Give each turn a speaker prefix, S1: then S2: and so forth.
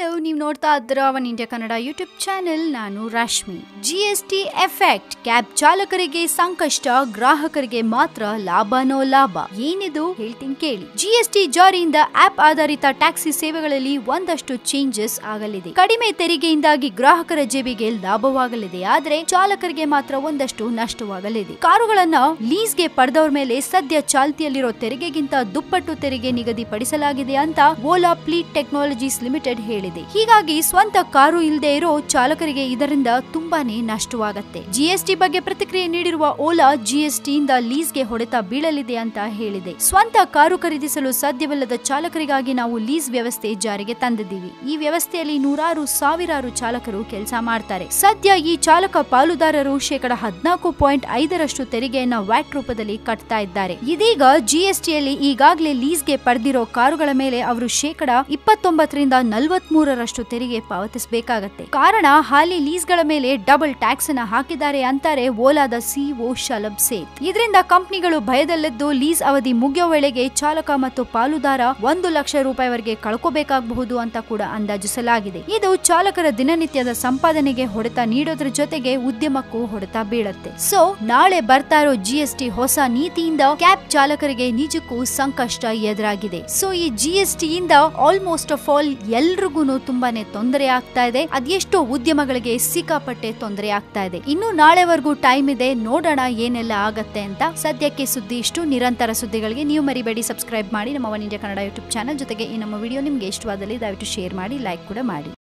S1: Hello ನೀವು ನೋಡ್ತಾ ಇದ್ರ one India Kannada YouTube channel ನಾನು Rashmi G S T effect cab ಚಾಲಕರಿಗೆ ಸಂಕಷ್ಟ, ಗ್ರಾಹಕರಿಗೆ ಮಾತ್ರ ಲಾಭನೋ ಲಾಭ. ಏನಿದು ಹೇಳ್ತೀನಿ ಕೇಳಿ. ಜಿ ಎಸ್ ಟಿ ಜಾರಿಯಿಂದ ಆಪ್ ಆಧಾರಿತ ಟ್ಯಾಕ್ಸಿ ಸೇವೆಗಳಲ್ಲಿ ಒಂದಷ್ಟು ಚೇಂಜಸ್ ಆಗಲಿದೆ. ಕಡಿಮೆ ತೆರಿಗೆಯಿಂದಾಗಿ ಗ್ರಾಹಕರ ಜೇಬಿಗೆ ಲಾಭವಾಗಲಿದೆ. ಆದ್ರೆ ಚಾಲಕರಿಗೆ ಮಾತ್ರ ಒಂದಷ್ಟು ನಷ್ಟವಾಗಲಿದೆ. ಕಾರುಗಳನ್ನ ಲೀಸ್ಗೆ ಪಡೆದವರ ಮೇಲೆ ಸದ್ಯ ಚಾಲ್ತಿಯಲ್ಲಿರೋ ತೆರಿಗೆಗಿಂತ ದುಪ್ಪಟ್ಟು ತೆರಿಗೆ ನಿಗದಿಪಡಿಸಲಾಗಿದೆ ಅಂತ ಓಲಾ ಪ್ಲೀಟ್ ಟೆಕ್ನಾಲಜೀಸ್ ಲಿಮಿಟೆಡ್ ಹೇಳಿದೆ. ಹೀಗಾಗಿ ಸ್ವಂತ ಕಾರು ಇಲ್ಲದೆ ಇರೋ ಚಾಲಕರಿಗೆ ಇದರಿಂದ ತುಂಬಾನೇ ನಷ್ಟವಾಗತ್ತೆ. ಜಿಎಸ್ಟಿ ಬಗ್ಗೆ ಪ್ರತಿಕ್ರಿಯೆ ನೀಡಿರುವ ಓಲಾ ಜಿಎಸ್ಟಿ ಇಂದ ಲೀಸ್ಗೆ ಹೊಡೆತ ಬೀಳಲಿದೆ ಅಂತ ಹೇಳಿದೆ. ಸ್ವಂತ ಕಾರು ಖರೀದಿಸಲು ಸಾಧ್ಯವಿಲ್ಲದ ಚಾಲಕರಿಗಾಗಿ ನಾವು ಲೀಸ್ ವ್ಯವಸ್ಥೆ ಜಾರಿಗೆ ತಂದಿದ್ದೀವಿ. ಈ ವ್ಯವಸ್ಥೆಯಲ್ಲಿ ನೂರಾರು ಸಾವಿರಾರು ಚಾಲಕರು ಕೆಲಸ ಮಾಡ್ತಾರೆ. ಸದ್ಯ ಈ ಚಾಲಕ ಪಾಲುದಾರರು ಶೇಕಡ ಹದಿನಾಲ್ಕು ಪಾಯಿಂಟ್ ಐದರಷ್ಟು ತೆರಿಗೆಯನ್ನ ವ್ಯಾಟ್ ರೂಪದಲ್ಲಿ ಕಟ್ತಾ ಇದ್ದಾರೆ. ಇದೀಗ ಜಿಎಸ್ಟಿಯಲ್ಲಿ ಈಗಾಗಲೇ ಲೀಸ್ಗೆ ಪಡೆದಿರೋ ಕಾರುಗಳ ಮೇಲೆ ಅವರು ಶೇಕಡ ಇಪ್ಪತ್ತೊಂಬತ್ತರಿಂದ ನಲವತ್ತ್ ಮೂರರಷ್ಟು ತೆರಿಗೆ ಪಾವತಿಸಬೇಕಾಗತ್ತೆ. ಕಾರಣ ಹಾಲಿ ಲೀಸ್ಗಳ ಮೇಲೆ ಡಬಲ್ ಟ್ಯಾಕ್ಸ್ ಅನ್ನ ಹಾಕಿದ್ದಾರೆ ಅಂತಾರೆ ಓಲಾದ ಸಿಒ ಶಲಬ್ ಸೇತ್ ಇದರಿಂದ ಕಂಪನಿಗಳು ಭಯದಲ್ಲಿದ್ದು ಲೀಸ್ ಅವಧಿ ಮುಗಿಯೋ ವೇಳೆಗೆ ಚಾಲಕ ಮತ್ತು ಪಾಲುದಾರ ಒಂದು ಲಕ್ಷ ರೂಪಾಯಿವರೆಗೆ ಕಳ್ಕೋಬೇಕಾಗಬಹುದು ಅಂತ ಕೂಡ ಅಂದಾಜಿಸಲಾಗಿದೆ. ಇದು ಚಾಲಕರ ದಿನನಿತ್ಯದ ಸಂಪಾದನೆಗೆ ಹೊಡೆತ ನೀಡೋದ್ರ ಜೊತೆಗೆ ಉದ್ಯಮಕ್ಕೂ ಹೊಡೆತ ಬೀಳುತ್ತೆ. ಸೊ, ನಾಳೆ ಬರ್ತಾ ಇರೋ ಜಿಎಸ್ಟಿ ಹೊಸ ನೀತಿಯಿಂದ ಕ್ಯಾಬ್ ಚಾಲಕರಿಗೆ ನಿಜಕ್ಕೂ ಸಂಕಷ್ಟ ಎದುರಾಗಿದೆ. ಸೊ, ಈ ಜಿಎಸ್ಟಿ ಇಂದ ಆಲ್ಮೋಸ್ಟ್ ಆಫ್ ಆಲ್ ಎಲ್ರಿಗೂ ತುಂಬಾನೇ ತೊಂದರೆ ಆಗ್ತಾ ಇದೆ. ಅದೆಷ್ಟೋ ಉದ್ಯಮಗಳಿಗೆ ಸಿಕ್ಕಾಪಟ್ಟೆ ತೊಂದರೆ ಆಗ್ತಾ ಇದೆ. ಇನ್ನು ನಾಳೆವರೆಗೂ ಟೈಮ್ ಇದೆ. ನೋಡೋಣ ಏನೆಲ್ಲ ಆಗತ್ತೆ ಅಂತ. ಸದ್ಯಕ್ಕೆ ಸುದ್ದಿ ಇಷ್ಟು. ನಿರಂತರ ಸುದ್ದಿಗಳಿಗೆ ನೀವು ಮರಿಬೇಡಿ. ಸಬ್ಸ್ಕ್ರೈಬ್ ಮಾಡಿ ನಮ್ಮ one India Kannada YouTube channel ಜೊತೆಗೆ ಈ ನಮ್ಮ ವಿಡಿಯೋ ನಿಮ್ಗೆ ಇಷ್ಟವಾದಲ್ಲಿ ದಯವಿಟ್ಟು ಶೇರ್ ಮಾಡಿ ಲೈಕ್ ಕೂಡ ಮಾಡಿ.